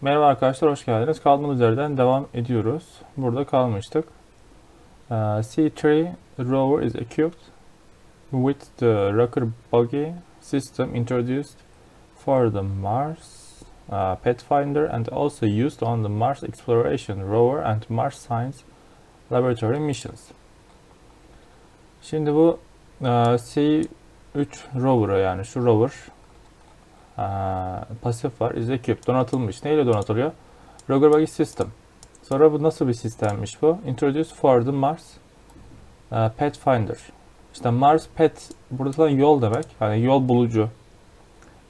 Merhaba arkadaşlar, hoş geldiniz. Kaldığımız yerden devam ediyoruz. Burada kalmıştık. Uh, C3 rover is equipped with the rocker buggy system introduced for the Mars uh, Pathfinder and also used on the Mars Exploration Rover and Mars Science Laboratory missions. Şimdi bu uh, C3 rover'a yani şu rover pasif var. Equipped. Donatılmış. Neyle donatılıyor? Roger Buggy System. Sonra bu nasıl bir sistemmiş bu? Introduced for the Mars uh, Pathfinder. İşte Mars Path burada da yol demek. Yani yol bulucu.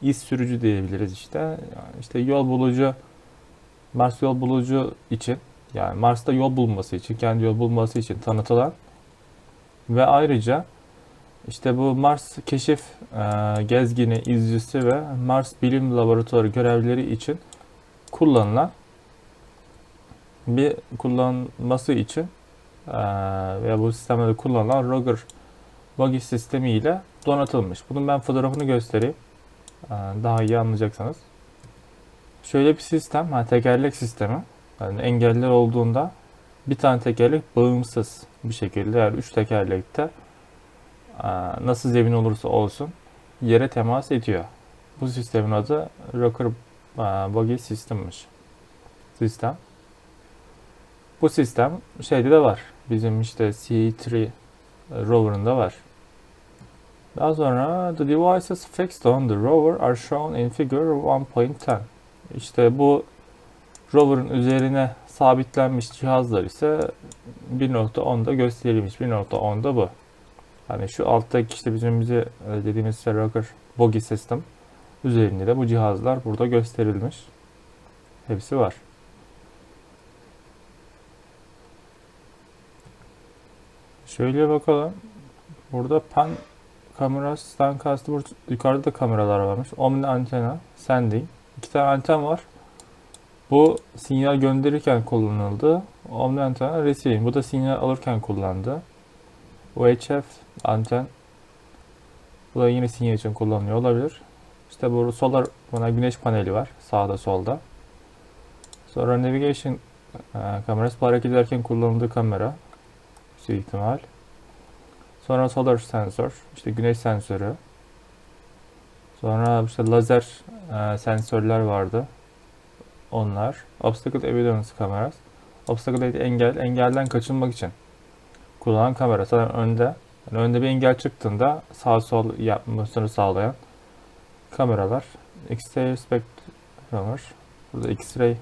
iz sürücü diyebiliriz işte. Yani işte yol bulucu Mars yol bulucu için yani Mars'ta yol bulması için, kendi yol bulması için tanıtılan ve ayrıca işte bu Mars keşif e, gezgini, izcisi ve Mars Bilim Laboratuvarı görevlileri için kullanılan bir kullanması için e, veya bu sistemde kullanılan Roger Buggy sistemi ile donatılmış. Bunun ben fotoğrafını göstereyim. E, daha iyi anlayacaksınız. Şöyle bir sistem, ha, tekerlek sistemi. Yani engeller olduğunda bir tane tekerlek bağımsız bir şekilde yani üç tekerlekte nasıl zemin olursa olsun yere temas ediyor. Bu sistemin adı Rocker Buggy System'miş. Sistem. Bu sistem şeyde de var. Bizim işte C3 rover'ında var. Daha sonra the devices fixed on the rover are shown in figure 1.10. İşte bu rover'ın üzerine sabitlenmiş cihazlar ise 1.10'da gösterilmiş. 1.10'da bu. Hani şu alttaki işte bizim bize e, dediğimiz Rocker Bogey System üzerinde de bu cihazlar burada gösterilmiş. Hepsi var. Şöyle bakalım. Burada pan kamerasından kastı burada yukarıda da kameralar varmış. Omni antena, sending. İki tane anten var. Bu sinyal gönderirken kullanıldı. Omni antena receiving. Bu da sinyal alırken kullandı. UHF anten. Bu da yine sinyal için kullanılıyor olabilir. İşte bu solar buna güneş paneli var sağda solda. Sonra navigation e, kamerası bu hareket ederken kullanıldığı kamera. Büyük ihtimal. Sonra solar sensör, işte güneş sensörü. Sonra işte lazer e, sensörler vardı. Onlar. Obstacle evidence kamerası. Obstacle engel, engelden kaçınmak için kullanılan kamera. Zaten önde. Yani önde bir engel çıktığında sağ sol yapmasını sağlayan kameralar. X-ray spektrometer. Burada X-ray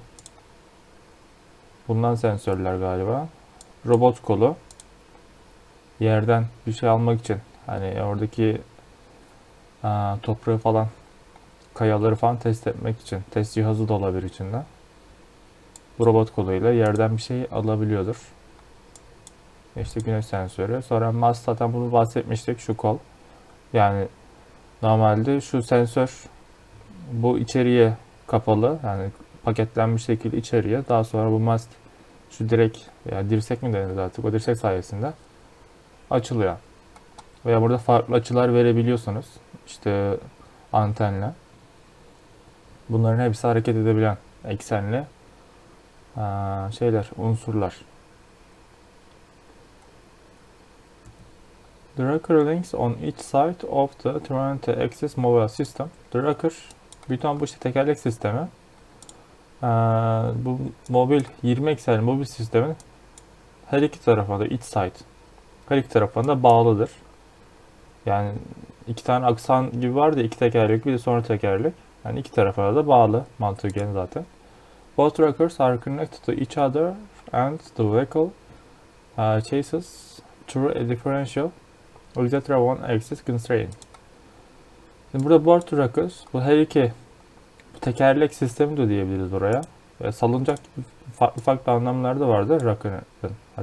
bulunan sensörler galiba. Robot kolu. Yerden bir şey almak için. Hani oradaki aa, toprağı falan kayaları falan test etmek için. Test cihazı da olabilir içinde. Bu robot koluyla yerden bir şey alabiliyordur. İşte güneş sensörü. Sonra mast zaten bunu bahsetmiştik şu kol. Yani normalde şu sensör bu içeriye kapalı yani paketlenmiş şekilde içeriye daha sonra bu mast şu direk ya dirsek mi denir artık o dirsek sayesinde açılıyor. Veya burada farklı açılar verebiliyorsunuz. İşte antenle. Bunların hepsi hareket edebilen eksenli şeyler, unsurlar. The rocker links on each side of the 20 axis mobile system. The rocker bütün bu işte tekerlek sistemi. Ee, bu mobil 20 eksenli mobil sistemin her iki tarafında each side her iki tarafında bağlıdır. Yani iki tane aksan gibi vardı iki tekerlek bir de sonra tekerlek. Yani iki tarafına da bağlı mantıken zaten. Both rockers are connected to each other and the vehicle uh, chases through a differential Alexandra one axis constraint. Şimdi burada board rockers bu her iki tekerlek sistemi de diyebiliriz buraya. Ve salıncak farklı farklı anlamları da vardır rock'ın.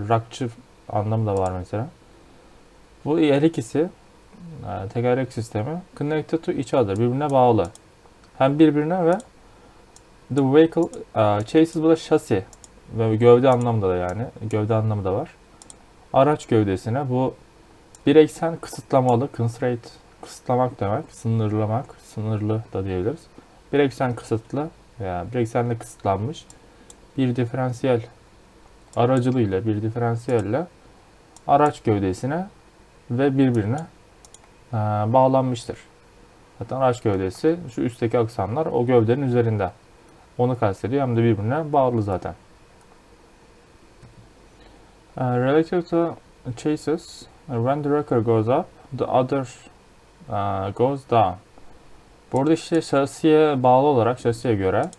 Rockçı anlamı da var mesela. Bu her ikisi yani tekerlek sistemi connected to each other birbirine bağlı. Hem birbirine ve the vehicle uh, chases bu da şasi ve gövde anlamda da yani gövde anlamı da var. Araç gövdesine bu bir eksen kısıtlamalı, constraint kısıtlamak demek, sınırlamak, sınırlı da diyebiliriz. Bir eksen kısıtlı, veya bir eksenle kısıtlanmış bir diferansiyel aracılığıyla bir diferansiyelle araç gövdesine ve birbirine e, bağlanmıştır. Zaten araç gövdesi şu üstteki aksamlar o gövdenin üzerinde. Onu kastediyor hem de birbirine bağlı zaten. Uh, related to chases, when the rocker goes up, the other uh, goes down. Burada işte şasiye bağlı olarak şasiye göre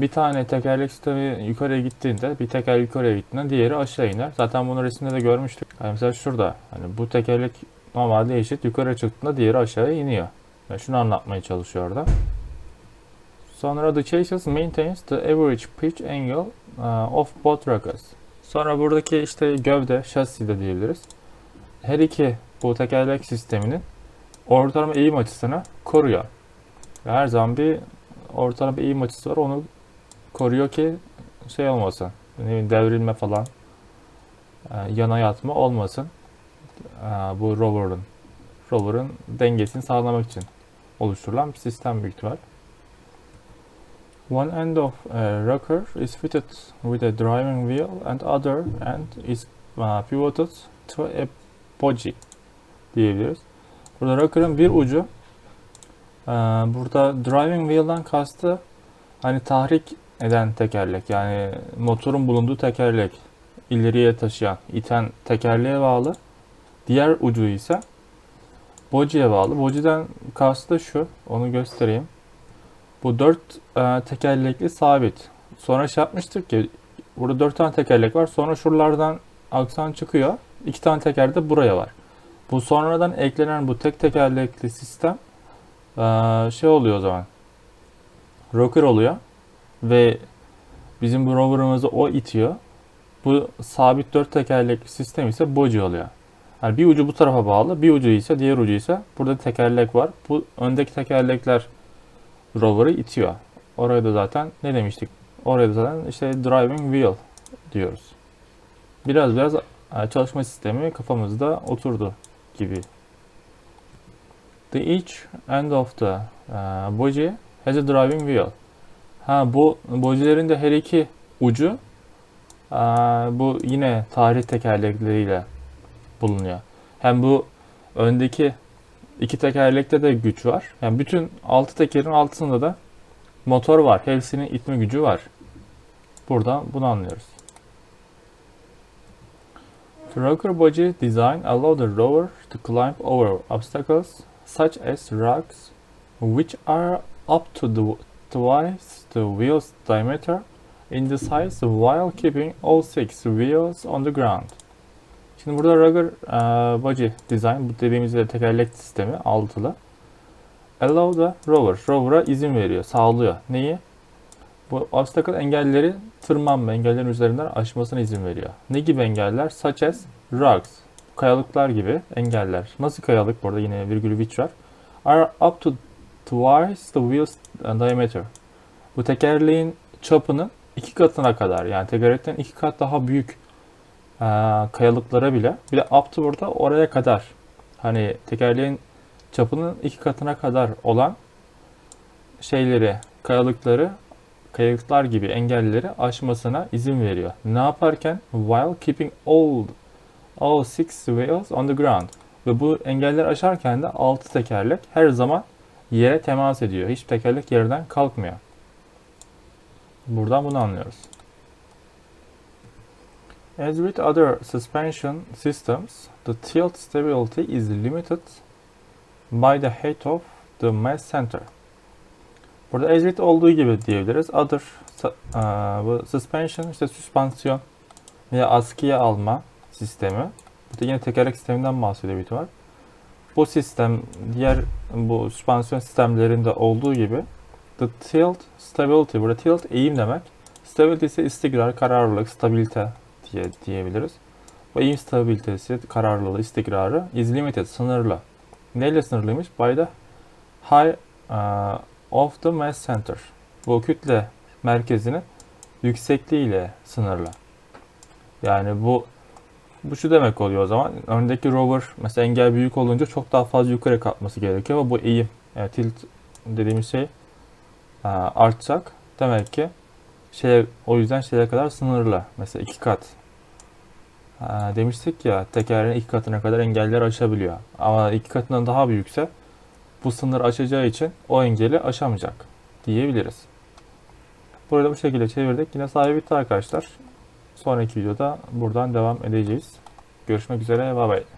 bir tane tekerlek sistemi yukarıya gittiğinde, bir teker yukarıya gittiğinde diğeri aşağı iner. Zaten bunu resimde de görmüştük. Yani mesela şurada, hani bu tekerlek normalde eşit, yukarı çıktığında diğeri aşağıya iniyor. Yani şunu anlatmaya çalışıyor orada. Sonra the chassis maintains the average pitch angle uh, of both rockers. Sonra buradaki işte gövde, şasi de diyebiliriz. Her iki bu tekerlek sisteminin ortalama eğim açısını koruyor. Ve her zaman bir ortalama eğim açısı var. Onu koruyor ki şey olmasın. Bileyim, devrilme falan. e, yana yatma olmasın. E, bu rover'ın rover'ın dengesini sağlamak için oluşturulan bir sistem büyük ihtimal. One end of a rocker is fitted with a driving wheel and other end is uh, pivoted to a bogie diyebiliriz. Burada rocker'ın bir ucu e, burada driving wheel'dan kastı hani tahrik eden tekerlek yani motorun bulunduğu tekerlek ileriye taşıyan, iten tekerleğe bağlı. Diğer ucu ise bogie'ye bağlı. Bogie'den kastı da şu, onu göstereyim. Bu dört e, tekerlekli sabit. Sonra şey yapmıştık ki burada dört tane tekerlek var. Sonra şuralardan aksan çıkıyor. İki tane teker de buraya var. Bu sonradan eklenen bu tek tekerlekli sistem e, şey oluyor o zaman. Rocker oluyor. Ve bizim bu rover'ımızı o itiyor. Bu sabit dört tekerlekli sistem ise bogie oluyor. Yani bir ucu bu tarafa bağlı, bir ucu ise diğer ucu ise burada tekerlek var. Bu öndeki tekerlekler rover'ı itiyor. Oraya da zaten ne demiştik? Oraya da zaten işte driving wheel diyoruz. Biraz biraz çalışma sistemi kafamızda oturdu gibi. The each end of the uh, has a driving wheel. Ha bu bojilerin de her iki ucu aa, bu yine tarih tekerlekleriyle bulunuyor. Hem bu öndeki iki tekerlekte de güç var. Yani bütün altı tekerin altında da motor var. Hepsinin itme gücü var. Buradan bunu anlıyoruz. The rocker bogie design allow the rower to climb over obstacles such as rocks which are up to the twice the wheel's diameter in the size while keeping all six wheels on the ground. Şimdi burada rugger uh, body design bu dediğimiz de tekerlek sistemi altılı. Allow the rover. Rover'a izin veriyor, sağlıyor. Neyi? Bu obstacle engelleri tırmanma, engellerin üzerinden aşmasına izin veriyor. Ne gibi engeller? Such as rocks. Kayalıklar gibi engeller. Nasıl kayalık? Burada yine virgül which var. Are up to twice the wheel's diameter. Bu tekerleğin çapının iki katına kadar yani tekerlekten iki kat daha büyük e, kayalıklara bile bir de up to burada oraya kadar hani tekerleğin çapının iki katına kadar olan şeyleri kayalıkları kayalıklar gibi engelleri aşmasına izin veriyor. Ne yaparken? While keeping all all six wheels on the ground. Ve bu engelleri aşarken de altı tekerlek her zaman yere temas ediyor. Hiç tekerlek yerden kalkmıyor. Buradan bunu anlıyoruz. As with other suspension systems, the tilt stability is limited by the height of the mass center. Burada with olduğu gibi diyebiliriz. Other aa, bu suspension işte süspansiyon veya askıya alma sistemi. Burada yine tekerlek sisteminden bahsediyor büyük ihtimal. Bu sistem diğer bu süspansiyon sistemlerinde olduğu gibi the tilt stability burada tilt eğim demek. Stability ise istikrar, kararlılık, stabilite diye diyebiliriz. Bu eğim stabilitesi, kararlılığı, istikrarı is limited, sınırlı. Neyle sınırlıymış? By the high uh, of the mass center. Bu kütle merkezinin yüksekliğiyle sınırlı. Yani bu bu şu demek oluyor o zaman. Öndeki rover mesela engel büyük olunca çok daha fazla yukarı kalkması gerekiyor ama bu eğim yani tilt dediğimiz şey e, artacak. Demek ki şey o yüzden şeye kadar sınırlı. Mesela iki kat. Ha, demiştik ya tekerin iki katına kadar engeller aşabiliyor. Ama iki katından daha büyükse bu sınır aşacağı için o engeli aşamayacak diyebiliriz. Burada bu şekilde çevirdik. Yine sahibi bitti arkadaşlar. Sonraki videoda buradan devam edeceğiz. Görüşmek üzere. Bay bay.